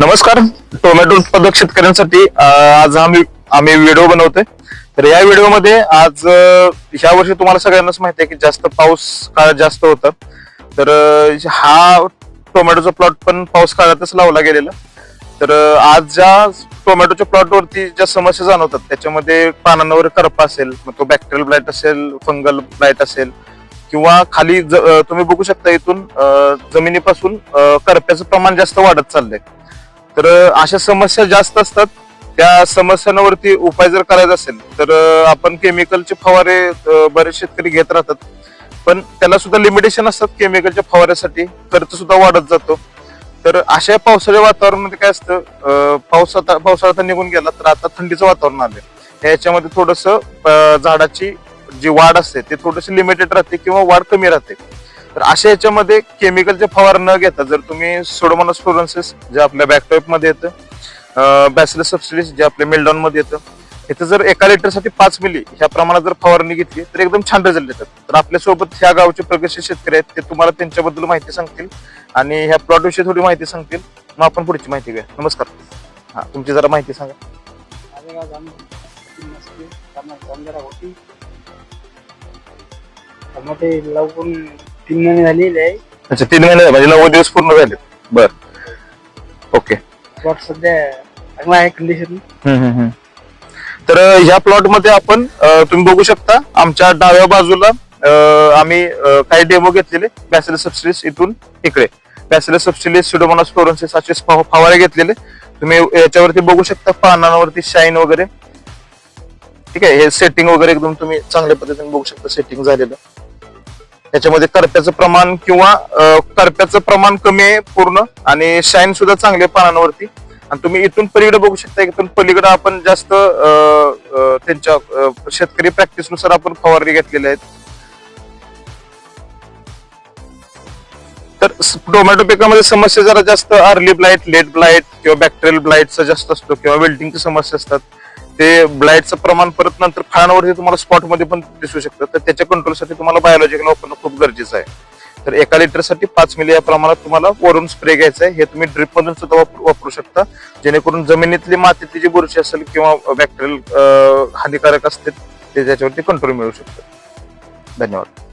नमस्कार. टोमॅटो उत्पादक शेतकऱ्यांसाठी आज आम्ही आम्ही व्हिडिओ बनवतोय. तर या व्हिडिओमध्ये आज ह्या वर्षी तुम्हाला सगळ्यांनाच माहिती आहे की जास्त पाऊस काळ जास्त होता. तर हा टोमॅटोचा प्लॉट पण पाऊस काळातच लावला गेलेला. तर आज ज्या टोमॅटोच्या प्लॉटवरती ज्या समस्या जाणवतात त्याच्यामध्ये पानांवर करपा असेल मग तो बॅक्टेरियल ब्लाइट असेल फंगल ब्लाइट असेल किंवा खाली ज- तुम्ही बघू शकता इथून जमिनीपासून करप्याचं प्रमाण जास्त वाढत चाललंय. तर अशा समस्या जास्त असतात. त्या समस्यांवरती उपाय जर करायचा असेल तर आपण केमिकलचे फवारे बरेच शेतकरी घेत राहतात. पण त्याला सुद्धा लिमिटेशन असतात केमिकलच्या फवाऱ्यासाठी. खर्च सुद्धा वाढत जातो. तर अशा पावसाळ्या वातावरणामध्ये काय असतं पाऊस आता पावसाळा तर निघून गेला तर आता थंडीचं वातावरण आलं याच्यामध्ये थोडस झाडाची जी वाढ असते ते थोडीशी लिमिटेड राहते किंवा वाढ कमी राहते. तर अशा याच्यामध्ये केमिकलचे फवार न घेता जर तुम्ही सोडोमोनस फ्लोरन्सेस जे आपल्या बॅकटॉपमध्ये येतं बॅसिलस सबसिडीज जे आपल्या मिल्डॉनमध्ये येतं इथं जर एका लिटरसाठी पाच मिली ह्या प्रमाणात जर फवारणी घेतली तर एकदम छान रिझल्ट येतात तर आपल्यासोबत ह्या गावचे प्रगतशील शेतकरी आहेत ते तुम्हाला त्यांच्याबद्दल माहिती सांगतील आणि ह्या प्लॉट विषयी थोडी माहिती सांगतील. मग आपण पुढची माहिती घ्या नमस्कार. हा तुमची जरा माहिती सांगा. होती टमाटे लावून तीन महिने झालेले आहे. अच्छा तीन महिने म्हणजे नव्वद दिवस पूर्ण झाले. बर. ओके. प्लॉट सध्या चांगला आहे कंडिशन तर अं, ह्या प्लॉटमध्ये आपण अं, तुम्ही बघू शकता आमच्या डाव्या बाजूला अं, आम्ही अं, काही डेमो घेतलेले. बॅसिलस सबसिडीज इथून इकडे. बॅसिलस सबसिडीज सिडोमोनास फ्लोरन्सिस असे फव- फवारे घेतलेले. तुम्ही याच्यावरती बघू शकता पानांवरती शाईन वगैरे. ठीक आहे? हे सेटिंग वगैरे एकदम तुम्ही चांगल्या पद्धतीने बघू शकता सेटिंग झालेलं. याच्यामध्ये करप्याचं प्रमाण किंवा करप्याचं प्रमाण कमी आहे पूर्ण आणि शाईन सुद्धा चांगले आहे पानांवरती. आणि तुम्ही इथून पलीकडे बघू शकता इथून पलीकडे आपण जास्त त्यांच्या शेतकरी प्रॅक्टिसनुसार आपण फवारणी घेतलेल्या आहेत. तर टोमॅटो पिकामध्ये समस्या जरा जास्त अर्ली ब्लाइट लेट ब्लाइट किंवा बॅक्टेरियल ब्लाइटचा जास्त असतो किंवा वेल्डिंगची समस्या असतात. ते ब्लाइटचं प्रमाण परत नंतर फळांवरती तुम्हाला स्पॉटमध्ये पण दिसू शकतं. तर त्याच्या कंट्रोलसाठी तुम्हाला बायोलॉजिकल वापरणं खूप गरजेचं आहे. तर एका लिटरसाठी पाच मिली या प्रमाणात तुम्हाला वरून स्प्रे घ्यायचा आहे. हे तुम्ही ड्रिप मधून सुद्धा वापरू शकता. जेणेकरून जमिनीतली मातीतली जी बुरशी असेल किंवा बॅक्टेरियल हानिकारक असते ते त्याच्यावरती कंट्रोल मिळू शकतं. धन्यवाद.